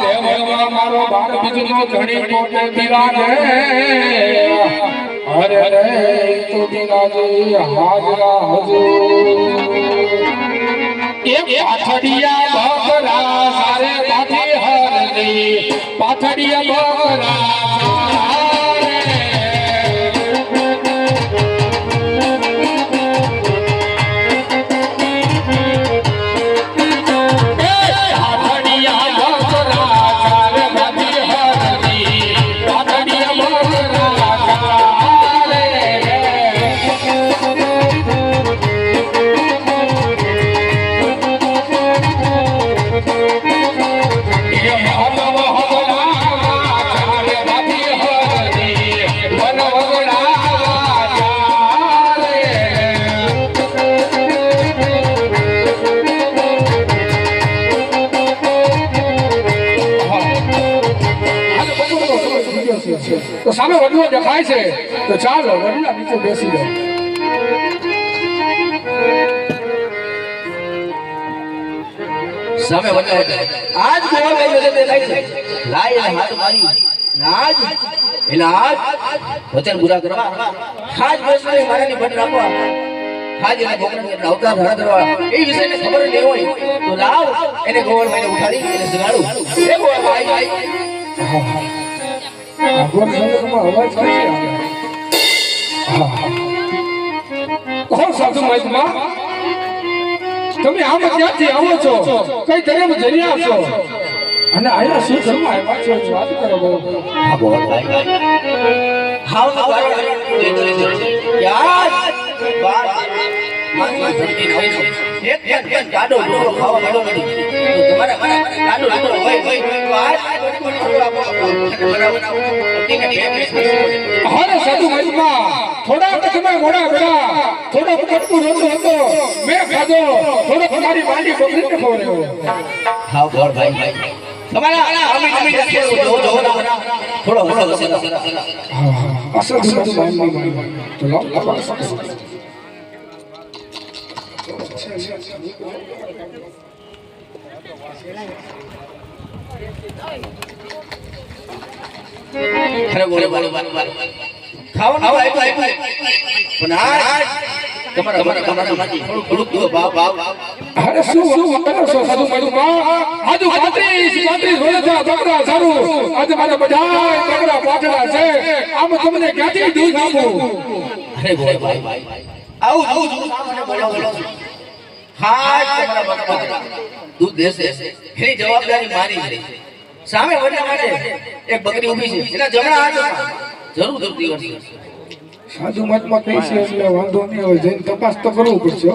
દેવળમાં મારો બાળ બીજનો ઘણી મોટે બિરાજે હરે રે તો બિરાજે હાજરા હજુર એક પાથડિયા બકરા સારે પાથી હરની પાથડિયા બકરા તો સામે વડુઓ દેખાય છે. તો ચાલો, વડલા નીચે બેસી જાઓ. સામે વડુઓ આજ ગોવા ગઈ વચ્ચે દેખાય છે. લાય હાથ મારી. ને આજ એના હાથ વચન પૂરા કરવા. આજ વૈષ્ણવે મારાની ભટ રાખવા. આજ એના ભોગને એના અવતાર હરા કરવા. એ વિષયને ખબર ન હોય તો લાવ, એને ગોવાળભાઈને ઉઠાડી, એને જગાડું. એ ગોવાળભાઈ ભાઈ. ભગવાન સંગતમાં અવાજ થાય તમે આમ ક્યાંથી આવો છો? કઈ ધર્મ જઈ છો? અને આયા શું ધર્મ આવ્યા છો? વાત કરો બહુ. હા ગોવાળભાઈ હાવનું કારણ એ તો છું. એક અરે સાધુ મહાત્મા થોડા તમે મોડા બેડા થોડો કટકું રોટલો હતો મેં ખાધો થોડો તમારી માંડી બકરીને ખવડાવ્યો હા ગોવાળભાઈ તમારા અમી અમી જશે જો જો થોડો થોડો હશે હા અસાધુ સાધુ મહાત્મા તો લાવ લાવ અરે ગોવાળભાઈ ખાવાનું પણ આજ તમારા તમારા તમારામાંથી થોડું થોડું દો ભાવ ભાવ અરે શું શું કરો છો સાધુ મહાત્મા આજુ પાંત્રીસ પાંત્રીસ વર્ષના બકરા સારું આજે મારા બધા બકરા છે. આમ તમને ક્યાંથી દૂધ આપું? અરે ગોવાળભાઈ આવું આવું બોલો બોલો હા તમારા બકરા દૂધ દેશે. એની જવાબદારી મારી છે. સામે વડલા માટે એક બકરી ઊભી છે. એના જમણા હાથ જરૂર જરૂર દિવસ. સાધુ મહાત્મા કઈ છે, એટલે વાંધો નહીં હોય, જઈને તપાસ તો કરવું પડશે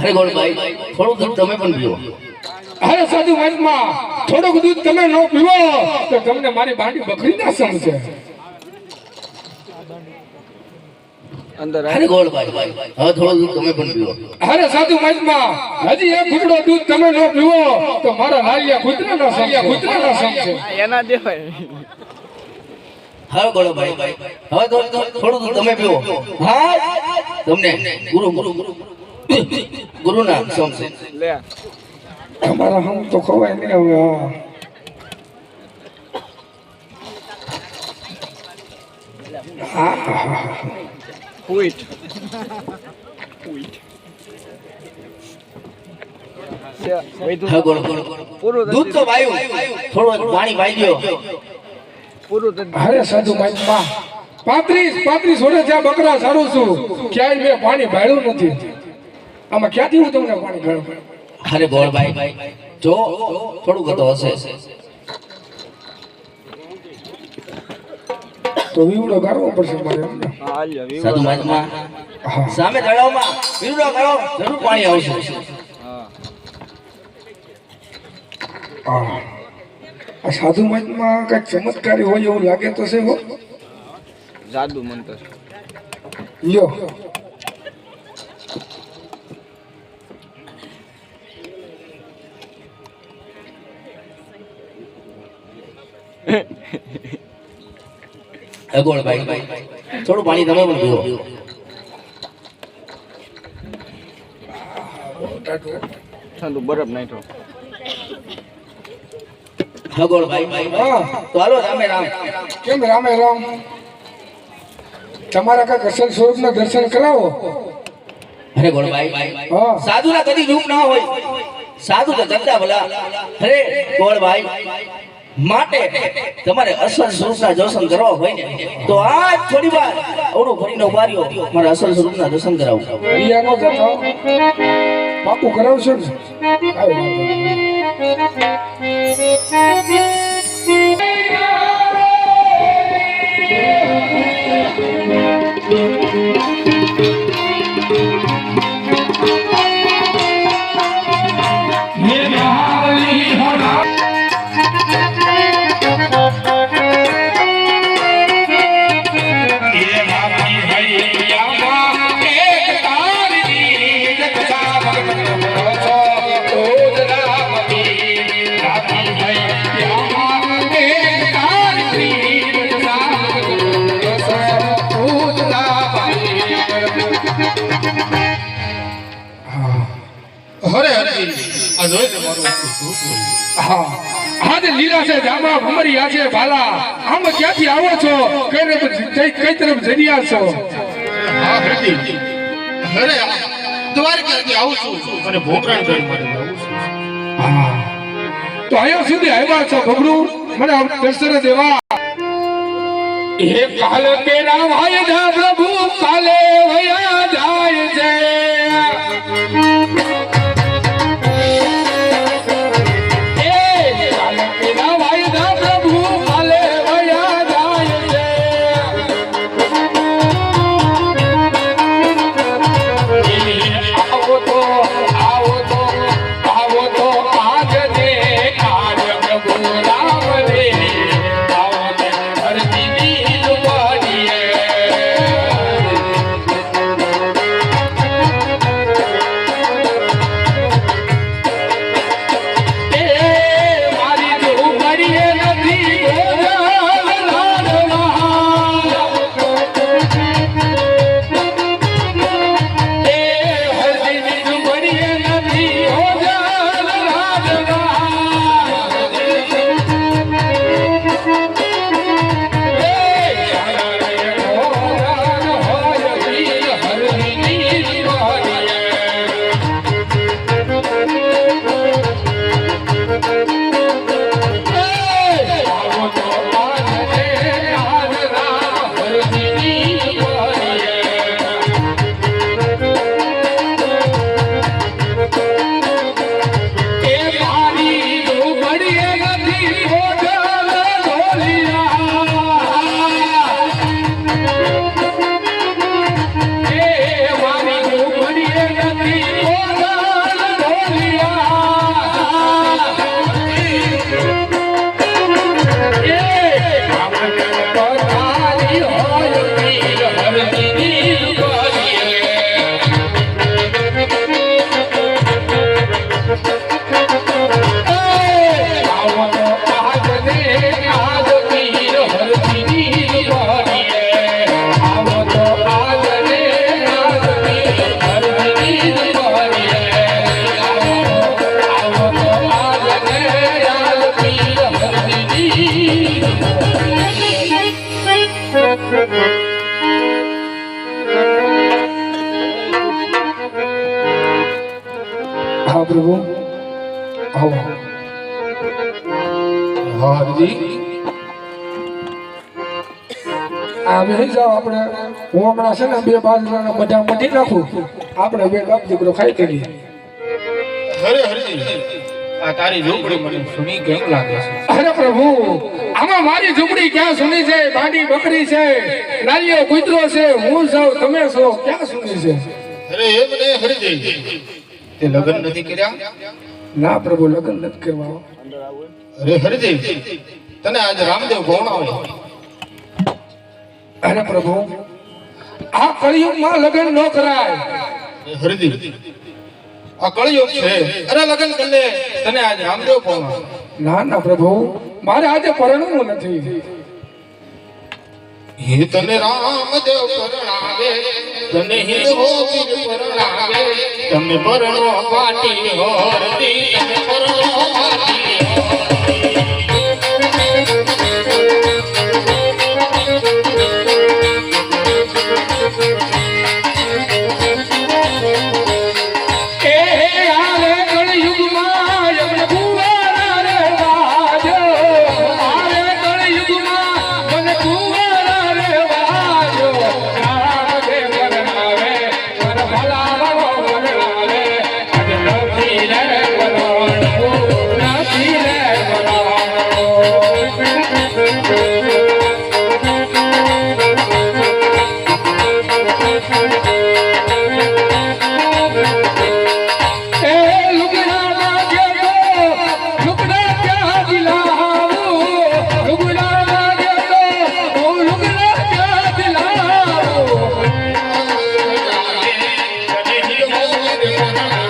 અરે ગોળભાઈ થોડું દૂધ તમે પણ પીવો અરે સાધુ થોડુંક દૂધ તમે ન પીવો, તો તમને મારી બાંડી બકરી ના સમજે અરે ગોળભાઈ હવે થોડું દૂધ તમે પણ પીવો અરે સાધુ મહાત્મા હજી એક ઘૂંટડો દૂધ તમે ન પીવો તો મારા લાલિયા કૂતરા ના સમજે કૂતરા ના સમજે એના દેવાય હવે ગોળભાઈ હવે તો થોડું દૂધ તમે પીવો હા તમને ગુરુ ગુરુ. ગુરુ ગુરુના સમશે લે. તમારા હમ તો ખવાય નહીં હવે હા. ગોળ પૂરું દૂધ તો વાયું. થોડું પાણી પાઈ ગયો પૂરું અરે સાધુ મહાત્મા પાંત્રીસ પાંત્રીસ વર્ષ જ્યાં બકરા સારું છું ક્યાંય મેં પાણી ભાડ્યું નથી. આમાં ક્યાંથી હું તમને પાણી ભાડું અરે ગોળભાઈ જો થોડું તો હશે. તો વીવડો ગાળવો પડશે મારે. સાધુ મહાત્મા હા. સામે તળાવમાં વિરુડો કરો જરૂર પાણી આવશે. આ સાધુ મહાત્મા કઈ ચમત્કારી હોય એવું લાગે તો છે હો. જાદુ મંત્ર. લ્યો. હે ગોળભાઈ થોડું પાણી તમે પણ પીવો. ઠંડુ બરફ નાખ્યો. હે ગોળભાઈ હા તો હાલો રામે રામ. કેમ રામે રામ? તમારા કંઈક અસલ સ્વરૂપના દર્શન કરાવો? અરે ગોળભાઈ હા. સાધુ ના કદી રૂપ ના હોય. સાધુ તો જગતા ભલા. અરે ગોળભાઈ માટે તમારે અસલ સ્વરૂપના દર્શન કરવા હોય ને તો આજ થોડી વાર અવડો ભરીનો બાર્યો મારે અસલ સ્વરૂપના દર્શન કરાવું. ઈયાનો જતો પાકું કરાવશો ને? કાંઈ લીલા છે જામા ભમરી આ છે ભાલા. આમ ક્યાંથી આવો છો? કઈ કઈ તરફ જઈ રહ્યા છો? હા હરદી અરે આ દ્વારકાથી આવું છું. અને ભોગરાણ કરી મારે હા. તો આયો સુધી આવ્યા છો ભગરું મને દર્શન દેવા. હે કાલ તેરા ભાઈ જા પ્રભુ કાલે વયા જાય છે. હા પ્રભુ. આવો. હરજી. આવી જાઓ આપણે. હું હમણાં છે ને બે બાજુના બધા નાખું. આપણે બે બાપ ખાઈ કરીએ. હરે હરે. અરે પ્રભુ આમાં મારી ઝૂંપડી ક્યાં સુની છે? બાડી બકરી છે લાલીઓ કૂતરો છે હું સૌ તમે છો ક્યાં સુની છે? તે લગ્ન નથી કર્યા? ના પ્રભુ લગ્ન નથી કરવા અરે હરજી તને આજ રામદેવ ભવણાવે અરે પ્રભુ આ કળિયુગમાં લગ્ન ન કરાય. હરજી આ કળિયુગ છે. અરે લગ્ન કરી લે તને આજ રામદેવ ભવણાવે ના ના પ્રભુ મારે આજે પરણવું નથી. હે તને રામદેવ પરણાવે તને હિંદવો પીર પરણાવે. તમે પરણો પાટી હોર દી તમે એ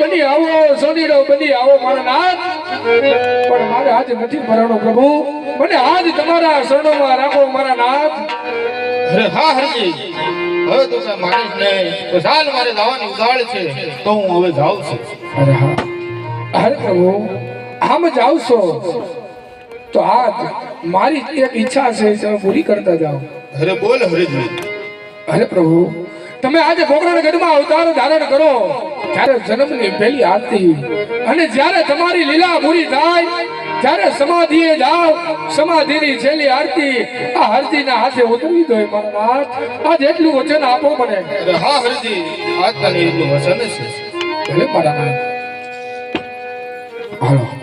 બની આવો સોનીડો બની આવો મારા નાથ. પણ મારે આજે નથી મરણો પ્રભુ. મને આજ તમારા શરણોમાં રાખો મારા નાથ. અરે હા હરજી. હવે તો નહીં. મારે જવાની ઉદાળ છે. તો હું હવે જાઉં છું. અરે હા. અરે પ્રભુ આમ જ છો તો આજ મારી એક ઈચ્છા છે પૂરી કરતા જાઓ. અરે બોલ હરજી અરે પ્રભુ તમે આજે ગોકરણ ગઢમાં અવતાર ધારણ કરો ત્યારે જન્મની પહેલી આરતી અને જ્યારે તમારી લીલા પૂરી થાય ત્યારે સમાધિએ જાઓ સમાધિની છેલ્લી આરતી આ હરજીના હાથે ઉતરવી દો નાથ. આજ એટલું વચન આપો મને. હા હરજી. આજકાલ એટલું વચન છે. ભલે મારા હાલો.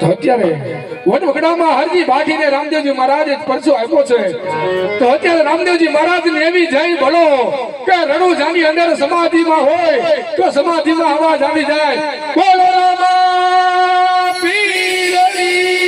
તો અત્યારે વડવગડામાં હરજી બાઠીને રામદેવજી મહારાજે પરસો આપ્યો છે. તો અત્યારે રામદેવજી મહારાજને એવી જય ભલો કે રણુ જાની અંદર સમાધિમાં હોય તો સમાધિમાં અવાજ આવી જાય. બોલો રામા પીરી